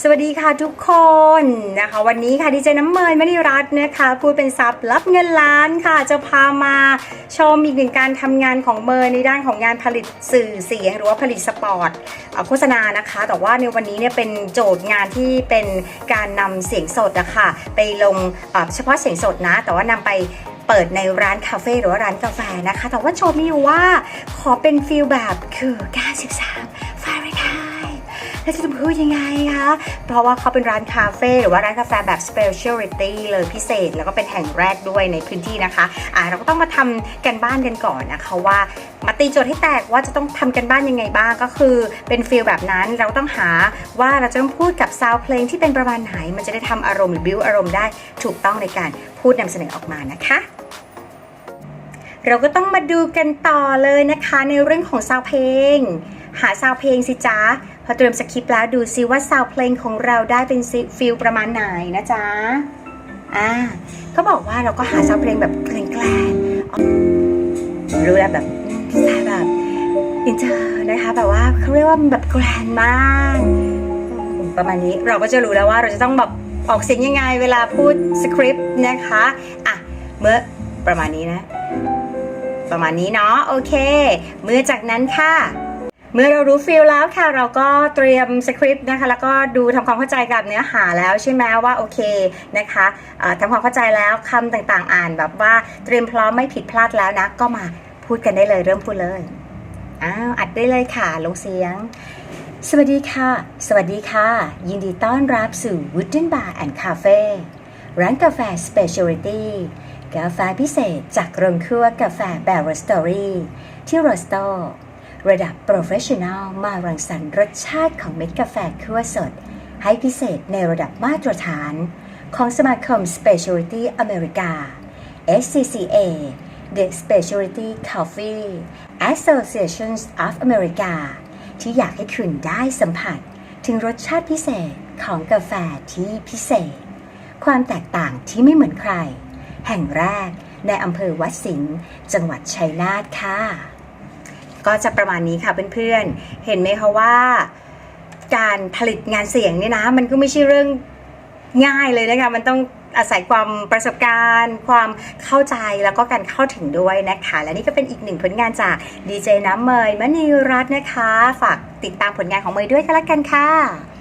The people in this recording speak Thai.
สวัสดีค่ะทุกคนนะคะ วันนี้ค่ะดีเจน้ำเมยมณีรัตน์นะคะพูดเป็นซับรับเงินล้านค่ะ จะพามาชมอีกหนึ่งการทำงานของเมยในด้านของงานผลิตสื่อเสียงหรือว่าผลิตสปอร์ตโฆษณานะคะ แต่ว่าในวันนี้เนี่ยเป็นโจทย์งานที่เป็นการนำเสียงสดอะคะไปลงเฉพาะเสียงสดนะ แต่ว่านำไปเปิดในร้านคาเฟ่หรือว่าร้านกาแฟนะคะ แต่ว่าโจทย์มีอยู่ว่าขอเป็นฟิลแบบคือ93ฟารนไฮต์ แล้วจะพูดยังไงคะ เพราะว่าเขาเป็นร้านคาเฟ่หรือว่าร้านกาแฟแบบ specialty เลยพิเศษ แล้วก็เป็นแห่งแรกด้วยในพื้นที่นะคะอ่าเราก็ต้องมาทำกันบ้านกันก่อนนะคะว่ามาตีโจทย์ให้แตกว่าจะต้องทำกันบ้านยังไงบ้างก็คือเป็นฟีลแบบนั้นเราต้องหาว่าเราจะต้องพูดกับซาวเพลงที่เป็นประมาณไหน มันจะได้ทำอารมณ์หรือบิวอารมณ์ได้ถูกต้องในการพูดนำเสนอออกมานะคะเราก็ต้องมาดูกันต่อเลยนะคะในเรื่องของซาวเพลง หาซาวเพลงสิจ๊ะ พอเตรียมสคริปต์แล้วดูซิว่าซาวเพลงของเราได้เป็นฟิลประมาณไหนนะจ๊ะ อ่าเขาบอกว่าเราก็หาซาวเพลงแบบแกล้งรู้แล้วแบบสไตล์แบบอินเตอร์นะคะแบบว่าเขาเรียกว่าแบบแกรนมากประมาณนี้เราก็จะรู้แล้วว่าเราจะต้องแบบออกเสียงยังไงเวลาพูดสคริปต์นะคะอะเมื่อประมาณนี้นะ ประมาณนี้เนาะโอเค เมื่อจากนั้นค่ะ เมื่อเรารู้ฟิลแล้วค่ะ เราก็เตรียมสคริปต์นะคะแล้วก็ดูทำความเข้าใจกับเนื้อหาแล้วใช่ไหมว่าโอเคนะคะเอ่อทำความเข้าใจแล้วคำต่างๆอ่านแบบว่าเตรียมพร้อมไม่ผิดพลาดแล้วนะ ก็มาพูดกันได้เลยเริ่มพูดเลยอ้าวอัดได้เลยค่ะลงเสียง สวัสดีค่ะ สวัสดีค่ะ ยินดีต้อนรับสู่ Wooden Bar and Cafe ร้านกาแฟ Specialty กาแฟพิเศษจากโรงครัวกาแฟแบบ r ระดับ Professional มารังสรรค์รสชาติของเม็ดกาแฟคั่วสด ให้พิเศษในระดับมาตรฐาน ของสมาคม Specialty อเมริกา SCCA The Specialty Coffee Association of America ที่อยากให้คุณได้สัมผัสถึงรสชาติพิเศษของกาแฟที่พิเศษ ความแตกต่างที่ไม่เหมือนใคร แห่งแรกในอำเภอวัดสิงห์จังหวัดชัยนาทค่ะ ก็จะประมาณนี้ค่ะเพื่อนๆ เห็นไหมคะว่า การผลิตงานเสียงเนี่ยนะ มันก็ไม่ใช่เรื่องง่ายเลยนะคะ มันต้องอาศัยความประสบการณ์ ความเข้าใจแล้วก็การเข้าถึงด้วยนะคะ และนี่ก็เป็นอีกหนึ่งผลงานจากดีเจน้ำเมยมณีรัตน์นะคะ ฝากติดตามผลงานของเมยด้วยกันละกันค่ะ